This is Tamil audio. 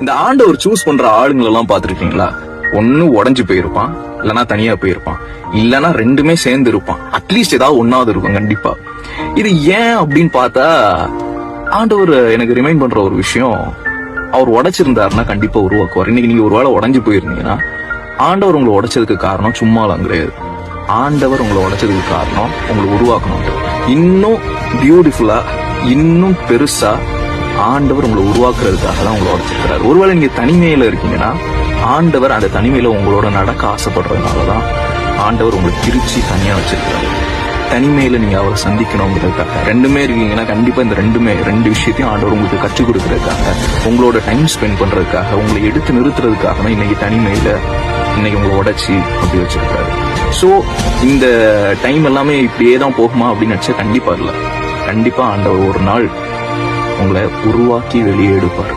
இந்த ஆண்டவர் சூஸ் பண்ற ஆளுங்களை எல்லாம் பாத்திருக்கீங்களா ஒண்ணு உடஞ்சு போயிருப்பான் இல்லனா தனியா போயிருப்பான் இல்லனா ரெண்டுமே சேர்ந்து இருப்பான். அட்லீஸ்ட் ஏதாவது ஒன்னாவது இருக்கும் கண்டிப்பா. இது ஏன் அப்படின்னு பார்த்தா ஆண்டவர் எனக்கு ரிமைண்ட் பண்ற ஒரு விஷயம். அவர் உடைச்சிருந்தாருன்னா கண்டிப்பா உருவாக்குவார். இன்னைக்கு நீங்க ஒருவேளை உடஞ்சு போயிருந்தீங்கன்னா ஆண்டவர் உங்களை உடைச்சதுக்கு காரணம் சும்மாலாம் கிடையாது. ஆண்டவர் உங்களை உடைச்சதுக்கு காரணம் உங்களை உருவாக்கணும். இன்னும் பியூட்டிஃபுல்லா இன்னும் பெருசா ஆண்டவர் உங்களை உருவாக்குறதுக்காக தான் உங்களை உடச்சிருக்கிறார். ஒருவேளை நீங்க தனிமையில இருக்கீங்கன்னா ஆண்டவர் அந்த தனிமையில உங்களோட நடக்க ஆசைப்படுறதுனால தான் ஆண்டவர் உங்களை பிரிச்சு தனியா வச்சிருக்கிறாரு. தனிமையில நீங்க அவரை சந்திக்கணுங்கிறதுக்காக. ரெண்டுமே இருக்கீங்கன்னா கண்டிப்பா இந்த ரெண்டுமே ரெண்டு விஷயத்தையும் ஆண்டவர் உங்களுக்கு கற்றுக் கொடுக்கறதுக்காக உங்களோட டைம் ஸ்பெண்ட் பண்றதுக்காக உங்களை எடுத்து நிறுத்துறதுக்காக தான் இன்னைக்கு தனிமையில இன்னைக்கு உங்களை உடைச்சி அப்படி வச்சிருக்காரு ஸோ இந்த டைம் எல்லாமே இப்படியே தான் போகுமா அப்படின்னு நினச்சா கண்டிப்பா இல்லை. கண்டிப்பா ஆண்டவர் ஒரு நாள் உங்களை உருவாக்கி வெளியே எடுப்பார்